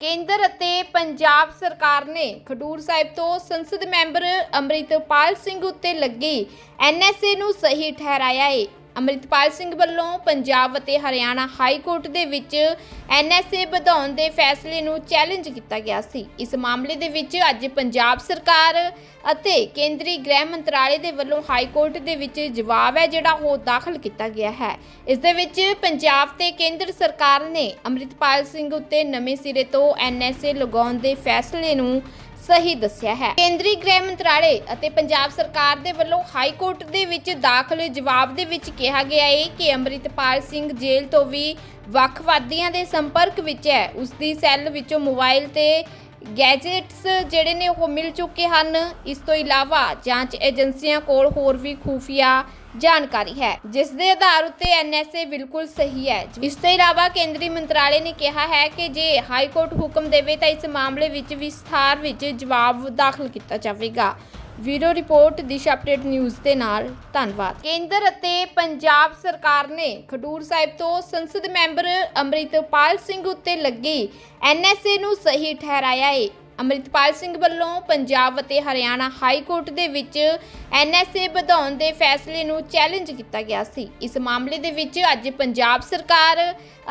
ਕੇਂਦਰ ਅਤੇ ਪੰਜਾਬ ਸਰਕਾਰ ਨੇ ਖਡੂਰ ਸਾਹਿਬ ਤੋਂ ਸੰਸਦ ਮੈਂਬਰ ਅੰਮ੍ਰਿਤਪਾਲ ਸਿੰਘ ਉੱਤੇ ਲੱਗੀ ਐਨਐਸਏ ਨੂੰ ਸਹੀ ਠਹਿਰਾਇਆ ਏ। ਅੰਮ੍ਰਿਤਪਾਲ ਸਿੰਘ ਵੱਲੋਂ ਪੰਜਾਬ ਅਤੇ ਹਰਿਆਣਾ ਹਾਈ ਕੋਰਟ ਦੇ ਵਿੱਚ ਐਨਐਸਏ ਵਧਾਉਣ ਦੇ ਫੈਸਲੇ ਨੂੰ ਚੈਲੰਜ ਕੀਤਾ ਗਿਆ ਸੀ। ਇਸ ਮਾਮਲੇ ਦੇ ਵਿੱਚ ਅੱਜ ਪੰਜਾਬ ਸਰਕਾਰ ਅਤੇ ਕੇਂਦਰੀ ਗ੍ਰਹਿ ਮੰਤਰਾਲੇ ਦੇ ਵੱਲੋਂ ਹਾਈ ਕੋਰਟ ਦੇ ਵਿੱਚ ਜਵਾਬ ਹੈ ਜਿਹੜਾ ਉਹ ਦਾਖਲ ਕੀਤਾ ਗਿਆ ਹੈ। ਇਸ ਦੇ ਵਿੱਚ ਪੰਜਾਬ ਤੇ ਕੇਂਦਰ ਸਰਕਾਰ ਨੇ ਅੰਮ੍ਰਿਤਪਾਲ ਸਿੰਘ ਉੱਤੇ ਨਵੇਂ ਸਿਰੇ ਤੋਂ ਐਨਐਸਏ ਲਗਾਉਣ ਦੇ ਫੈਸਲੇ ਨੂੰ ਸਹੀ ਦੱਸਿਆ ਹੈ। ਕੇਂਦਰੀ ਗ੍ਰਹਿ ਮੰਤਰਾਲੇ ਅਤੇ ਪੰਜਾਬ ਸਰਕਾਰ ਦੇ ਵੱਲੋਂ ਹਾਈ ਕੋਰਟ ਦੇ ਵਿੱਚ ਦਾਖਲ ਜਵਾਬ ਦੇ ਵਿੱਚ ਕਿਹਾ ਗਿਆ ਹੈ ਕਿ ਅੰਮ੍ਰਿਤਪਾਲ ਸਿੰਘ ਜੇਲ੍ਹ ਤੋਂ ਵੀ ਵੱਖਵਾਦੀਆਂ ਦੇ ਸੰਪਰਕ ਵਿੱਚ ਹੈ। ਉਸ ਦੀ ਸੈੱਲ ਵਿੱਚੋਂ ਮੋਬਾਈਲ ਤੇ ਗੈਜਟਸ ਜਿਹੜੇ ਨੇ ਉਹ ਮਿਲ ਚੁੱਕੇ ਹਨ। ਇਸ ਤੋਂ ਇਲਾਵਾ ਜਾਂਚ ਏਜੰਸੀਆਂ ਕੋਲ ਹੋਰ ਵੀ ਖੂਫੀਆ ਜਾਣਕਾਰੀ ਹੈ। ਜਿਸ ਦੇ ਆਧਾਰ ਉੱਤੇ ਐਨਐਸਏ ਬਿਲਕੁਲ ਸਹੀ ਹੈ। ਇਸ ਤੋਂ ਇਲਾਵਾ ਕੇਂਦਰੀ ਮੰਤਰਾਲੇ ਨੇ ਕਿਹਾ ਹੈ ਕਿ ਜੇ ਹਾਈ ਕੋਰਟ ਹੁਕਮ ਦੇਵੇ ਤਾਂ ਇਸ ਮਾਮਲੇ ਵਿੱਚ ਵਿਸਥਾਰ ਵਿੱਚ ਜਵਾਬ ਦਾਖਲ ਕੀਤਾ ਜਾਵੇਗਾ। Video report, Disha update news ਦੇ ਨਾਲ ਧੰਨਵਾਦ। ਕੇਂਦਰ ਅਤੇ ਪੰਜਾਬ ਸਰਕਾਰ ਨੇ ਖਡੂਰ ਸਾਹਿਬ ਤੋਂ ਸੰਸਦ ਮੈਂਬਰ ਅੰਮ੍ਰਿਤਪਾਲ ਸਿੰਘ ਉੱਤੇ ਲੱਗੀ ਐਨਐਸਏ ਨੂੰ ਸਹੀ ਠਹਿਰਾਇਆ ਏ। ਅੰਮ੍ਰਿਤਪਾਲ ਸਿੰਘ ਵੱਲੋਂ ਪੰਜਾਬ ਅਤੇ ਹਰਿਆਣਾ ਹਾਈ ਕੋਰਟ ਦੇ ਵਿੱਚ ਐਨਐਸਏ ਵਧਾਉਣ ਦੇ ਫੈਸਲੇ ਨੂੰ ਚੈਲੰਜ ਕੀਤਾ ਗਿਆ ਸੀ। ਇਸ ਮਾਮਲੇ ਦੇ ਵਿੱਚ ਅੱਜ ਪੰਜਾਬ ਸਰਕਾਰ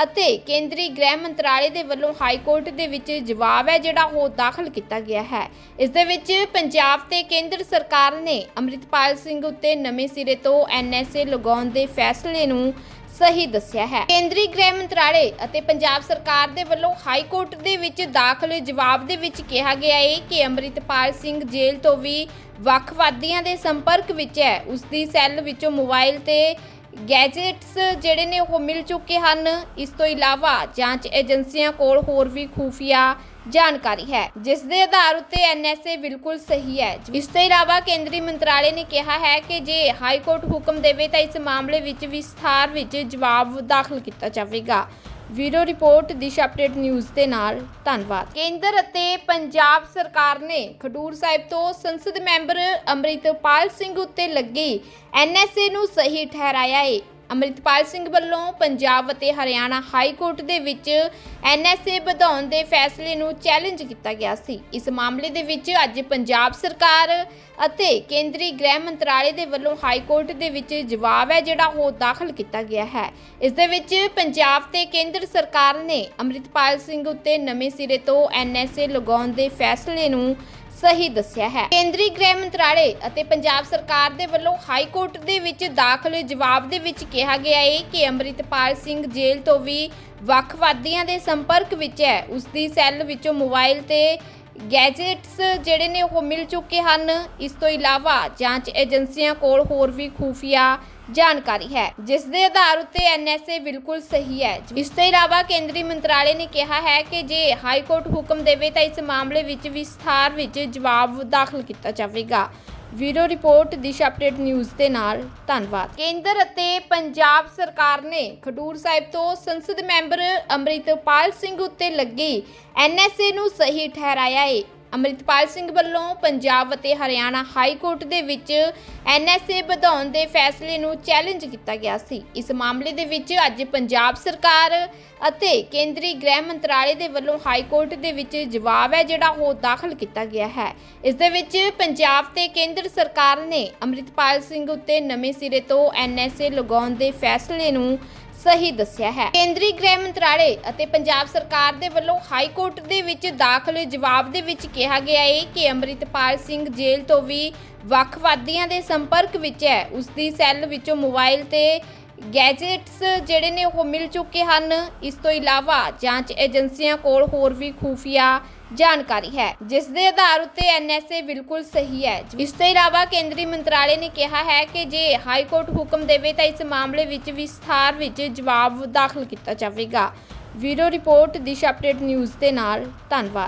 ਅਤੇ ਕੇਂਦਰੀ ਗ੍ਰਹਿ ਮੰਤਰਾਲੇ ਦੇ ਵੱਲੋਂ ਹਾਈ ਕੋਰਟ ਦੇ ਵਿੱਚ ਜਵਾਬ ਹੈ ਜਿਹੜਾ ਉਹ ਦਾਖਲ ਕੀਤਾ ਗਿਆ ਹੈ। ਇਸ ਦੇ ਵਿੱਚ ਪੰਜਾਬ ਤੇ ਕੇਂਦਰ ਸਰਕਾਰ ਨੇ ਅੰਮ੍ਰਿਤਪਾਲ ਸਿੰਘ ਉੱਤੇ ਨਵੇਂ ਸਿਰੇ ਤੋਂ ਐਨਐਸਏ ਲਗਾਉਣ ਦੇ ਫੈਸਲੇ ਨੂੰ ਸਹੀ ਦੱਸਿਆ ਹੈ। ਕੇਂਦਰੀ ਗ੍ਰਹਿ ਮੰਤਰਾਲੇ ਅਤੇ ਪੰਜਾਬ ਸਰਕਾਰ ਦੇ ਵੱਲੋਂ ਹਾਈ ਕੋਰਟ ਦੇ ਵਿੱਚ ਦਾਖਲ ਜਵਾਬ ਦੇ ਵਿੱਚ ਕਿਹਾ ਗਿਆ ਹੈ ਕਿ ਅੰਮ੍ਰਿਤਪਾਲ ਸਿੰਘ ਜੇਲ੍ਹ ਤੋਂ ਵੀ ਵੱਖਵਾਦੀਆਂ ਦੇ ਸੰਪਰਕ ਵਿੱਚ ਹੈ। ਉਸ ਦੀ ਸੈੱਲ ਵਿੱਚੋਂ ਮੋਬਾਈਲ ਤੇ ਗੈਜਟਸ ਜਿਹੜੇ ਨੇ ਉਹ ਮਿਲ ਚੁੱਕੇ ਹਨ। ਇਸ ਤੋਂ ਇਲਾਵਾ ਜਾਂਚ ਏਜੰਸੀਆਂ ਕੋਲ ਹੋਰ ਵੀ ਖੂਫੀਆ ਜਾਣਕਾਰੀ ਹੈ। ਜਿਸ ਦੇ ਆਧਾਰ ਉੱਤੇ ਐਨਐਸਏ ਬਿਲਕੁਲ ਸਹੀ ਹੈ। ਇਸ ਤੋਂ ਇਲਾਵਾ ਕੇਂਦਰੀ ਮੰਤਰਾਲੇ ਨੇ ਕਿਹਾ ਹੈ ਕਿ ਜੇ ਹਾਈ ਕੋਰਟ ਹੁਕਮ ਦੇਵੇ ਤਾਂ ਇਸ ਮਾਮਲੇ ਵਿੱਚ ਵਿਸਥਾਰ ਵਿੱਚ ਜਵਾਬ ਦਾਖਲ ਕੀਤਾ ਜਾਵੇਗਾ। Video report Disha update news ਦੇ ਨਾਲ, ਧੰਨਵਾਦ। ਕੇਂਦਰ ਅਤੇ ਪੰਜਾਬ ਸਰਕਾਰ ਨੇ ਖਡੂਰ ਸਾਹਿਬ ਤੋਂ ਸੰਸਦ ਮੈਂਬਰ ਅੰਮ੍ਰਿਤਪਾਲ ਸਿੰਘ ਉੱਤੇ ਲੱਗੀ ਐਨਐਸਏ ਨੂੰ ਸਹੀ ਠਹਿਰਾਇਆ ਏ। ਅੰਮ੍ਰਿਤਪਾਲ ਸਿੰਘ ਵੱਲੋਂ ਪੰਜਾਬ ਅਤੇ ਹਰਿਆਣਾ ਹਾਈ ਕੋਰਟ ਦੇ ਵਿੱਚ ਐਨਐਸਏ ਵਧਾਉਣ ਦੇ ਫੈਸਲੇ ਨੂੰ ਚੈਲੰਜ ਕੀਤਾ ਗਿਆ ਸੀ। ਇਸ ਮਾਮਲੇ ਦੇ ਵਿੱਚ ਅੱਜ ਪੰਜਾਬ ਸਰਕਾਰ ਅਤੇ ਕੇਂਦਰੀ ਗ੍ਰਹਿ ਮੰਤਰਾਲੇ ਦੇ ਵੱਲੋਂ ਹਾਈ ਕੋਰਟ ਦੇ ਵਿੱਚ ਜਵਾਬ ਹੈ, ਜਿਹੜਾ ਉਹ ਦਾਖਲ ਕੀਤਾ ਗਿਆ ਹੈ। ਇਸ ਦੇ ਵਿੱਚ ਪੰਜਾਬ ਤੇ ਕੇਂਦਰ ਸਰਕਾਰ ਨੇ ਅੰਮ੍ਰਿਤਪਾਲ ਸਿੰਘ ਉੱਤੇ ਨਵੇਂ ਸਿਰੇ ਤੋਂ ਐਨਐਸਏ ਲਗਾਉਣ ਦੇ ਫੈਸਲੇ ਨੂੰ ਸਹੀ ਦੱਸਿਆ ਹੈ। ਕੇਂਦਰੀ ਗ੍ਰਹਿ ਮੰਤਰਾਲੇ ਅਤੇ ਪੰਜਾਬ ਸਰਕਾਰ ਦੇ ਵੱਲੋਂ ਹਾਈ ਕੋਰਟ ਦੇ ਵਿੱਚ ਦਾਖਲ ਜਵਾਬ ਦੇ ਵਿੱਚ ਕਿਹਾ ਗਿਆ ਹੈ ਕਿ ਅੰਮ੍ਰਿਤਪਾਲ ਸਿੰਘ ਜੇਲ੍ਹ ਤੋਂ ਵੀ ਵੱਖਵਾਦੀਆਂ ਦੇ ਸੰਪਰਕ ਵਿੱਚ ਹੈ। ਉਸ ਦੀ ਸੈੱਲ ਵਿੱਚੋਂ ਮੋਬਾਈਲ ਤੇ ਗੈਜਟਸ ਜਿਹੜੇ ਨੇ ਉਹ ਮਿਲ ਚੁੱਕੇ ਹਨ। ਇਸ ਤੋਂ ਇਲਾਵਾ ਜਾਂਚ ਏਜੰਸੀਆਂ ਕੋਲ ਹੋਰ ਵੀ ਖੂਫੀਆ ਜਾਣਕਾਰੀ ਹੈ। ਜਿਸ ਦੇ ਆਧਾਰ ਉੱਤੇ ਐਨਐਸਏ ਬਿਲਕੁਲ ਸਹੀ ਹੈ। ਇਸ ਤੋਂ ਇਲਾਵਾ ਕੇਂਦਰੀ ਮੰਤਰਾਲੇ ਨੇ ਕਿਹਾ ਹੈ ਕਿ ਜੇ ਹਾਈ ਕੋਰਟ ਹੁਕਮ ਦੇਵੇ ਤਾਂ ਇਸ ਮਾਮਲੇ ਵਿੱਚ ਵਿਸਥਾਰ ਵਿੱਚ ਜਵਾਬ ਦਾਖਲ ਕੀਤਾ ਜਾਵੇਗਾ। Video report, Disha update news ਦੇ ਨਾਲ, ਧੰਨਵਾਦ। ਕੇਂਦਰ ਅਤੇ ਪੰਜਾਬ ਸਰਕਾਰ ਨੇ ਖਡੂਰ ਸਾਹਿਬ ਤੋਂ ਸੰਸਦ ਮੈਂਬਰ ਅੰਮ੍ਰਿਤਪਾਲ ਸਿੰਘ ਉੱਤੇ ਲੱਗੀ ਐਨਐਸਏ ਨੂੰ ਸਹੀ ਠਹਿਰਾਇਆ ਏ। ਅੰਮ੍ਰਿਤਪਾਲ ਸਿੰਘ ਵੱਲੋਂ ਪੰਜਾਬ ਅਤੇ ਹਰਿਆਣਾ ਹਾਈ ਕੋਰਟ ਦੇ ਵਿੱਚ ਐਨਐਸਏ ਵਧਾਉਣ ਦੇ ਫੈਸਲੇ ਨੂੰ ਚੈਲੰਜ ਕੀਤਾ ਗਿਆ ਸੀ। ਇਸ ਮਾਮਲੇ ਦੇ ਵਿੱਚ ਅੱਜ ਪੰਜਾਬ ਸਰਕਾਰ ਅਤੇ ਕੇਂਦਰੀ ਗ੍ਰਹਿ ਮੰਤਰਾਲੇ ਦੇ ਵੱਲੋਂ ਹਾਈ ਕੋਰਟ ਦੇ ਵਿੱਚ ਜਵਾਬ ਹੈ, ਜਿਹੜਾ ਉਹ ਦਾਖਲ ਕੀਤਾ ਗਿਆ ਹੈ। ਇਸ ਦੇ ਵਿੱਚ ਪੰਜਾਬ ਤੇ ਕੇਂਦਰ ਸਰਕਾਰ ਨੇ ਅੰਮ੍ਰਿਤਪਾਲ ਸਿੰਘ ਉੱਤੇ ਨਵੇਂ ਸਿਰੇ ਤੋਂ ਐਨਐਸਏ ਲਗਾਉਣ ਦੇ ਫੈਸਲੇ ਨੂੰ ਸਹੀ ਦੱਸਿਆ ਹੈ। ਕੇਂਦਰੀ ਗ੍ਰਹਿ ਮੰਤਰਾਲੇ ਅਤੇ ਪੰਜਾਬ ਸਰਕਾਰ ਦੇ ਵੱਲੋਂ ਹਾਈ ਕੋਰਟ ਦੇ ਵਿੱਚ ਦਾਖਲ ਜਵਾਬ ਦੇ ਵਿੱਚ ਕਿਹਾ ਗਿਆ ਹੈ ਕਿ ਅੰਮ੍ਰਿਤਪਾਲ ਸਿੰਘ ਜੇਲ੍ਹ ਤੋਂ ਵੀ ਵੱਖਵਾਦੀਆਂ ਦੇ ਸੰਪਰਕ ਵਿੱਚ ਹੈ। ਉਸ ਦੀ ਸੈੱਲ ਵਿੱਚੋਂ ਮੋਬਾਈਲ ਤੇ ਗੈਜਟਸ ਜਿਹੜੇ ਨੇ ਉਹ ਮਿਲ ਚੁੱਕੇ ਹਨ। ਇਸ ਤੋਂ ਇਲਾਵਾ ਜਾਂਚ ਏਜੰਸੀਆਂ ਕੋਲ ਹੋਰ ਵੀ ਖੂਫੀਆ ਜਾਣਕਾਰੀ ਹੈ। ਜਿਸ ਦੇ ਆਧਾਰ ਉੱਤੇ ਐਨਐਸਏ ਬਿਲਕੁਲ ਸਹੀ ਹੈ। ਇਸ ਤੋਂ ਇਲਾਵਾ ਕੇਂਦਰੀ ਮੰਤਰਾਲੇ ਨੇ ਕਿਹਾ ਹੈ ਕਿ ਜੇ ਹਾਈ ਕੋਰਟ ਹੁਕਮ ਦੇਵੇ ਤਾਂ ਇਸ ਮਾਮਲੇ ਵਿੱਚ ਵਿਸਥਾਰ ਵਿੱਚ ਜਵਾਬ ਦਾਖਲ ਕੀਤਾ ਜਾਵੇਗਾ। Video report, Disha update news ਦੇ ਨਾਲ। ਧੰਨਵਾਦ।